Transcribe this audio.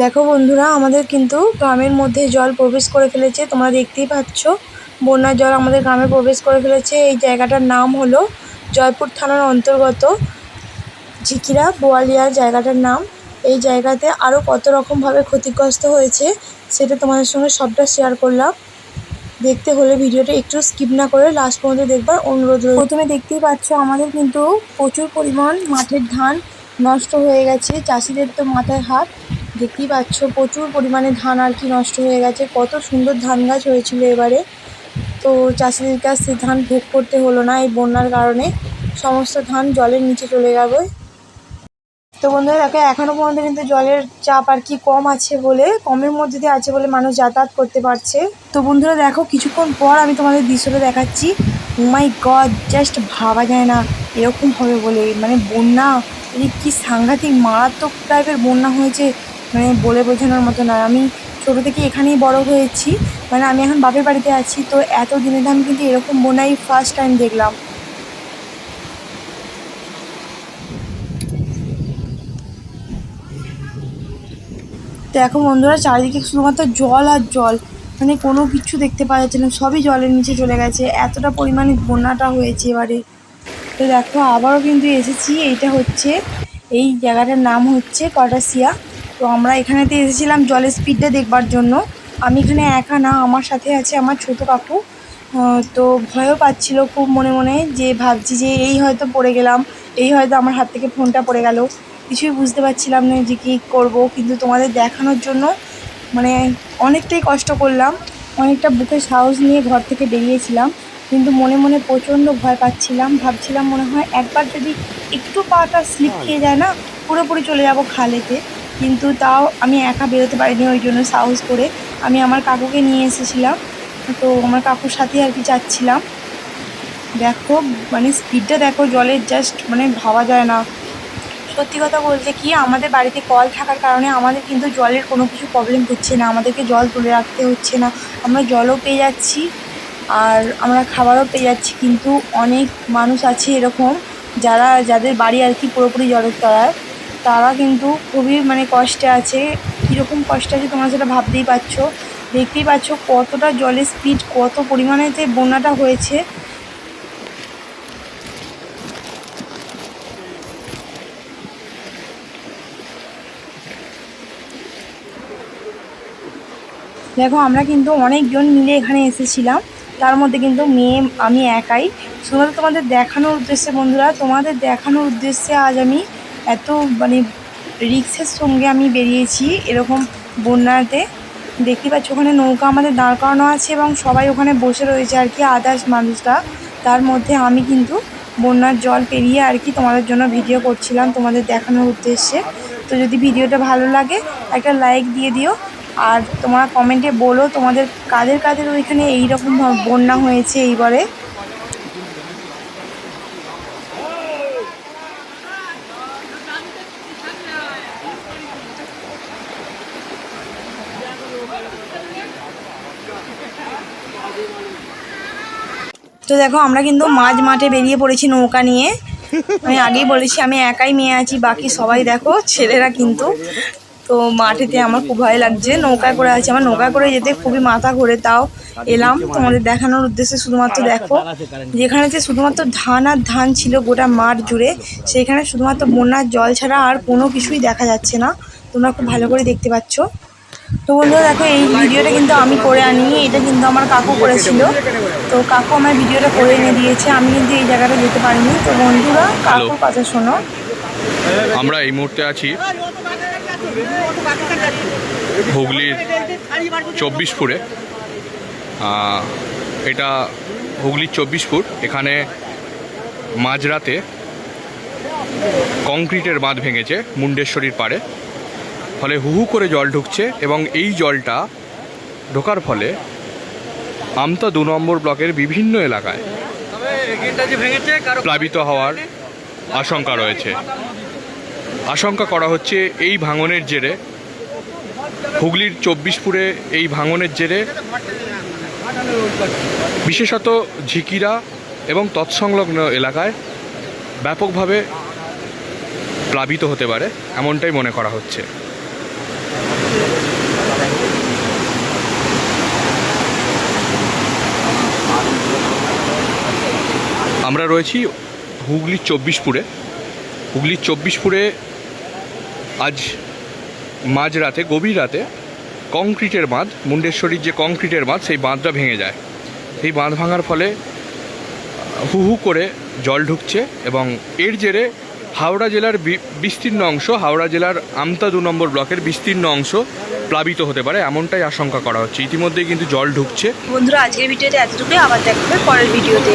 দেখো বন্ধুরা, আমাদের কিন্তু গ্রামের মধ্যে জল প্রবেশ করে ফেলেছে, তোমরা দেখতেই পাচ্ছ। বন্যার জল আমাদের গ্রামে প্রবেশ করে ফেলেছে। এই জায়গাটার নাম হলো জয়পুর থানার অন্তর্গত ঝিকিরা বোয়ালিয়া জায়গাটার নাম। এই জায়গাতে আরও কত রকমভাবে ক্ষতিগ্রস্ত হয়েছে, সেটা তোমাদের সঙ্গে সবটা শেয়ার করলাম। দেখতে হলে ভিডিওটা একটু স্কিপ না করে লাস্ট পর্যন্ত দেখবার অনুরোধ রইল। প্রথমে দেখতেই পাচ্ছ আমাদের কিন্তু প্রচুর পরিমাণ মাঠের ধান নষ্ট হয়ে গেছে, চাষিদের তো মাথায় হাত। দেখতেই পাচ্ছ প্রচুর পরিমাণে ধান আর কি নষ্ট হয়ে গেছে, কত সুন্দর ধান গাছ হয়েছিল এবারে। তো চাষিদের কাছে ধান ভোগ করতে হলো না এই বন্যার কারণে। সমস্ত ধান জলের নিচে চলে যাবে। তো বন্ধুরা দেখো এখনও পর্যন্ত কিন্তু জলের চাপ আর কি কম আছে বলে, কমের মধ্যে দিয়ে আছে বলে মানুষ যাতায়াত করতে পারছে। তো বন্ধুরা দেখো, কিছুক্ষণ পর আমি তোমাদের দৃশ্যটা দেখাচ্ছি। মাই গড জাস্ট ভাবা যায় না এরকম হবে বলে। মানে বন্যা, এই কি সাংঘাতিক, মারাত্মক টাইপের বন্যা হয়েছে মানে বলে বোঝানোর মতো না আমি ছোটো থেকে এখানেই বড় হয়েছি মানে আমি এখন বাপের বাড়িতে আছি, তো এত দিনের আমি কিন্তু এরকম বন্যাই ফার্স্ট টাইম দেখলাম। দেখো বন্ধুরা চারিদিকে শুধুমাত্র জল আর জল। মানে কোনো কিছু দেখতে পাওয়া যাচ্ছে না, সবই জলের নিচে চলে গেছে। এতটা পরিমাণে বন্যাটা হয়েছে এবারে। তো দেখো, আবারও কিন্তু এসেছি। এইটা হচ্ছে, এই জায়গাটার নাম হচ্ছে কটাসিয়া তো আমরা এখানেতে এসেছিলাম জলের স্পিডটা দেখবার জন্য। আমি এখানে একা না, আমার সাথে আছে আমার ছোটো কাকু। তো ভয়ও পাচ্ছিল খুব মনে মনে যে, ভাবছি যে এই হয়তো পড়ে গেলাম, এই হয়তো আমার হাত থেকে ফোনটা পড়ে গেল। কিছুই বুঝতে পারছিলাম না যে কী করব কিন্তু তোমাদের দেখানোর জন্য মানে অনেকটাই কষ্ট করলাম। অনেকটা বুকে সাহস নিয়ে ঘর থেকে বেরিয়েছিলাম কিন্তু মনে মনে প্রচণ্ড ভয় পাচ্ছিলাম। ভাবছিলাম মনে হয় একবার যদি একটু পাটা স্লিপ খেয়ে যায় না পুরোপুরি চলে যাব খালেতে। কিন্তু তাও আমি একা বেরোতে পারিনি ওই জন্য সাহস করে। আমি আমার কাকুকে নিয়ে এসেছিলাম তো আমার কাকুর সাথে আর কি যাচ্ছিলাম। দেখো মানে স্পিডটা দেখো জলের জাস্ট মানে ভাবা যায় না। সত্যি কথা বলতে কি, আমাদের বাড়িতে কল থাকার কারণে আমাদের কিন্তু জলের কোনো কিছু প্রবলেম হচ্ছে না। আমাদেরকে জল তুলে রাখতে হচ্ছে না। আমরা জলও পেয়ে যাচ্ছি আর আমরা খাবারও পেয়ে যাচ্ছি, কিন্তু অনেক মানুষ আছে এরকম যারা, যাদের বাড়ি আর কি পুরোপুরি জলের তলায়। তারা কিন্তু খুবই মানে কষ্টে আছে। কীরকম কষ্টে আছে তোমরা সেটা ভাবতেই পারছ। দেখতেই পাচ্ছ কতটা জলের স্পিড কত পরিমাণেতে বন্যাটা হয়েছে। দেখো, আমরা কিন্তু অনেকজন মিলে এখানে এসেছিলাম। তার মধ্যে কিন্তু মেয়ে, আমি একাই। শুধুমাত্র তোমাদের দেখানোর উদ্দেশ্যে বন্ধুরা, তোমাদের দেখানোর উদ্দেশ্যে আজ আমি এত মানে রিক্সের সঙ্গে আমি বেরিয়েছি এরকম বন্যাতে। দেখতে পাচ্ছ, ওখানে নৌকা আমাদের দাঁড় করানো আছে এবং সবাই ওখানে বসে রয়েছে আর কি, আদার্স মানুষরা। তার মধ্যে আমি কিন্তু বন্যার জল পেরিয়ে আর কি তোমাদের জন্য ভিডিও করছিলাম তোমাদের দেখানোর উদ্দেশ্যে। তো যদি ভিডিওটা ভালো লাগে, একটা লাইক দিয়ে দিও। আর তোমরা কমেন্টে বলো তোমাদের কাদের কাদের ওইখানে এইরকম বন্যা হয়েছে এইবারে। তো দেখো, আমরা কিন্তু মাঝ মাঠে বেরিয়ে পড়েছি নৌকা নিয়ে। আমি আগেই বলেছি, আমি একাই মেয়ে আছি, বাকি সবাই দেখো, ছেলেরা কিন্তু তো মাঠেতে আমার খুব ভয় লাগছে। নৌকায় করে আছে। আমার নৌকা করে যেতে খুবই মাথা ঘোরে তাও এলাম। তোমাদের দেখানোর উদ্দেশ্যে শুধুমাত্র দেখো যেখানে যে শুধুমাত্র ধান আর ধান ছিল গোটা মাঠ জুড়ে সেইখানে শুধুমাত্র বন্যার জল ছাড়া আর কোনো কিছুই দেখা যাচ্ছে না। তোমরা খুব ভালো করে দেখতে পাচ্ছ। তো বন্ধুরা দেখো এই ভিডিওটা কিন্তু আমি করে আনি এটা কিন্তু আমার কাকু করেছিল। তো কাকু আমার ভিডিওটা করে এনে দিয়েছে আমি কিন্তু এই জায়গাটা যেতে পারিনি। তো বন্ধুরা কাকুর কথা শোনো। আমরা এই মুহূর্তে আছি হুগলির চব্বিশপুরে। এটা হুগলির চব্বিশপুর। এখানে মাঝরাতে কংক্রিটের বাঁধ ভেঙেছে মুন্ডেশ্বরীর পাড়ে। ফলে হু হু করে জল ঢুকছে এবং এই জলটা ঢোকার ফলে আমতা দু নম্বর ব্লকের বিভিন্ন এলাকায় প্লাবিত হওয়ার আশঙ্কা রয়েছে। আশঙ্কা করা হচ্ছে এই ভাঙনের জেরে, হুগলির চব্বিশপুরে এই ভাঙনের জেরে বিশেষত ঝিকিরা এবং তৎসংলগ্ন এলাকায় ব্যাপকভাবে প্লাবিত হতে পারে এমনটাই মনে করা হচ্ছে। আমরা রয়েছি হুগলির চব্বিশপুরে। হুগলির চব্বিশপুরে আজ মাঝরাতে গভীর রাতে কংক্রিটের বাঁধ, মুন্ডেশ্বরীর যে কংক্রিটের বাঁধ, সেই বাঁধটা ভেঙে যায়। এই বাঁধ ভাঙার ফলে হু হু করে জল ঢুকছে এবং এর জেরে হাওড়া জেলার বিস্তীর্ণ অংশ, হাওড়া জেলার আমতা দু নম্বর ব্লকের বিস্তীর্ণ অংশ প্লাবিত হতে পারে, এমনটাই আশঙ্কা করা হচ্ছে। ইতিমধ্যেই কিন্তু জল ঢুকছে। বন্ধুরা, আজকের ভিডিওতে এতটুকুই। আবার দেখা হবে পরের ভিডিওতে।